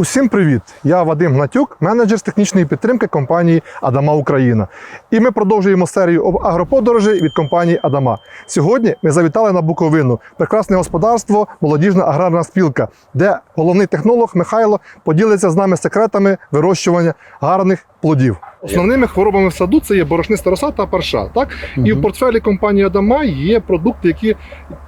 Усім привіт! Я Вадим Гнатюк, менеджер з технічної підтримки компанії Адама Україна. І ми продовжуємо серію об агроподорожі від компанії Адама. Сьогодні ми завітали на Буковину, прекрасне господарство, молодіжна аграрна спілка, де головний технолог Михайло поділиться з нами секретами вирощування гарних плодів. Основними хворобами в саду це є борошниста роса та парша. Так? І в портфелі компанії Адама є продукти, які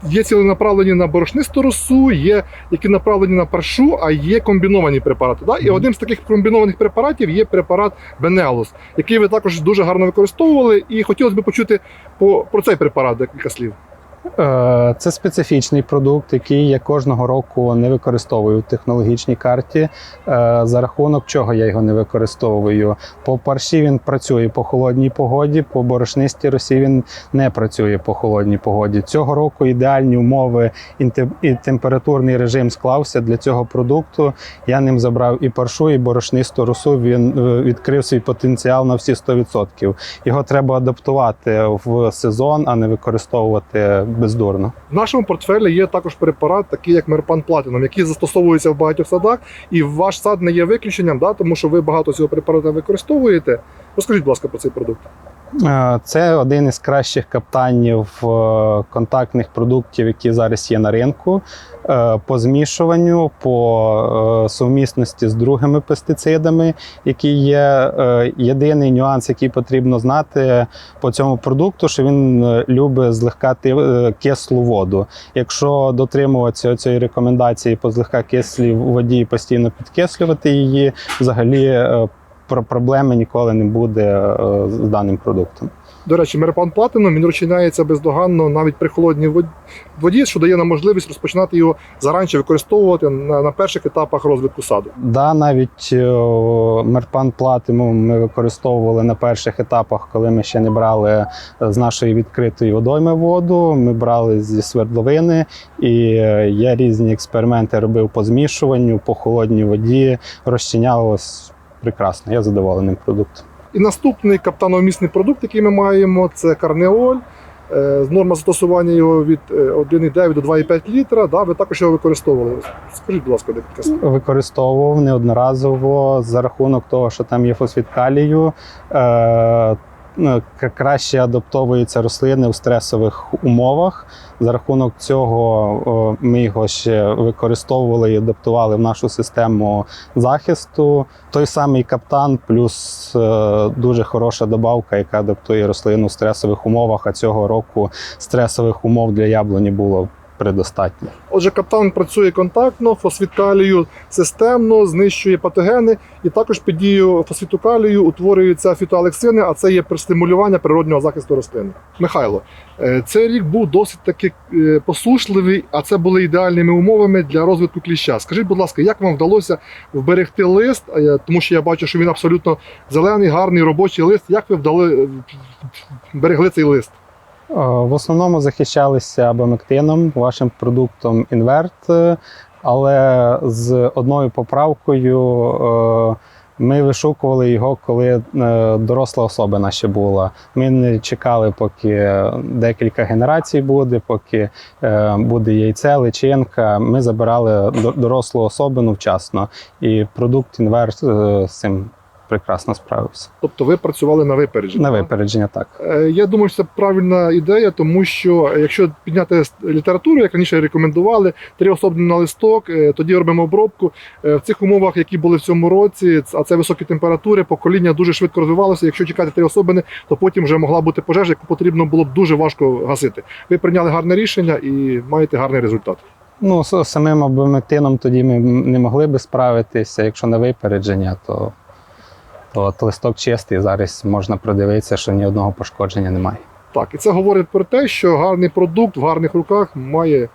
є ціленаправлені на борошнисту росу, є які направлені на паршу, а є комбіновані препарати. Так? І одним з таких комбінованих препаратів є препарат Бенелус, який ви також дуже гарно використовували. І хотілося б почути по, про цей препарат декілька слів. Е, Це специфічний продукт, який я кожного року не використовую в технологічній карті. Е, За рахунок чого я його не використовую. По парші він працює по холодній погоді, по борошнистій росі він не працює по холодній погоді. Цього року ідеальні умови і температурний режим склався для цього продукту. Я ним забрав і паршу, і борошнисту росу. Він е, відкрив свій потенціал на всі 100%. Його треба адаптувати в сезон, а не використовувати бездурно. В нашому портфелі є також препарат, такий як Мерпан Платином, який застосовується в багатьох садах, і ваш сад не є виключенням, да, тому що ви багато цього препарату використовуєте. Розкажіть, будь ласка, про цей продукт. Е, Це один із кращих каптанів е, контактних продуктів, які зараз є на ринку. Е, По змішуванню, по сумісності з другими пестицидами, які є. Єдиний нюанс, який потрібно знати по цьому продукту, що він любить злегка кислу воду. Якщо дотримуватися цієї рекомендації по злегка кислій воді і постійно підкислювати її, взагалі проблеми ніколи не буде е, з даним продуктом. До речі, Мерпан Платином він розчиняється бездоганно навіть при холодній воді, що дає нам можливість розпочинати його заранче використовувати на, на перших етапах розвитку саду. Да, навіть е, мерпан платиму ми використовували на перших етапах, коли ми ще не брали е, з нашої відкритої водойми воду. Ми брали зі свердловини, і я різні експерименти робив по змішуванню, по холодній воді. Розчинялось прекрасно. Я задоволений продуктом. І наступний каптановмісний продукт, який ми маємо, це карнеоль. Е, Норма застосування його від е, 1,9 до 2,5 літра. Да, ви також його використовували. Скажіть, будь ласка, декілька слів. використовував неодноразово за рахунок того, що там є фосфіт калію. Е, краще адаптовуються рослини у стресових умовах. За рахунок цього ми його ще використовували і адаптували в нашу систему захисту. Той самий каптан, плюс е, дуже хороша добавка, яка адаптує рослину у стресових умовах. А цього року стресових умов для яблуні було предостатньо. Отже, каптан працює контактно, фосфід калію системно, знищує патогени, і також під дією фосфіту утворюються фітоалексини, а це є стимулювання природнього захисту рослини. Михайло, е, цей рік був досить таки е, посушливий, а це були ідеальними умовами для розвитку кліща. Скажіть, будь ласка, як вам вдалося вберегти лист? Е, Тому що я бачу, що він абсолютно зелений, гарний робочий лист. Як ви вдали берегли цей лист? В основному захищалися абамектином, вашим продуктом інверт, але з одною поправкою е, ми вишукували його, коли е, доросла особа наша була. Ми не чекали, поки декілька генерацій буде, поки е, буде яйце, личинка. Ми забирали до- дорослу особину вчасно, і продукт інверт з цим прекрасно справився. Тобто ви працювали на випередження? На випередження так. Е, Я думаю, що це правильна ідея, тому що е, якщо підняти літературу, як раніше рекомендували, три особини на листок, е, тоді робимо обробку. В цих умовах, які були в цьому році, а це високі температури, покоління дуже швидко розвивалося. Якщо чекати три особини, то потім вже могла бути пожежа, яку потрібно було б дуже важко гасити. Ви прийняли гарне рішення і маєте гарний результат. Ну, з самим абомектином тоді ми не могли би справитися. Якщо на випередження, то, то от листок чистий. Зараз можна продивитися, що ні одного пошкодження немає. Так, і це говорить про те, що гарний продукт в гарних руках має.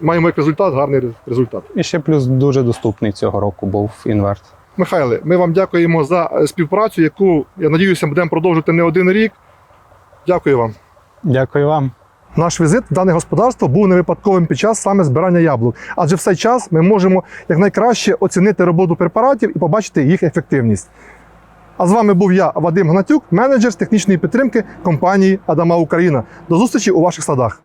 Маємо як результат гарний результат. І ще плюс дуже доступний цього року був інверт. Михайле, ми вам дякуємо за е, співпрацю, яку я надіюся, будемо продовжувати не один рік. Дякую вам. Дякую вам. Наш візит в дане господарство був не випадковим під час саме збирання яблук, адже в цей час ми можемо якнайкраще оцінити роботу препаратів і побачити їх ефективність. А з вами був я, Вадим Гнатюк, менеджер з технічної підтримки компанії Адама Україна. До зустрічі у ваших садах.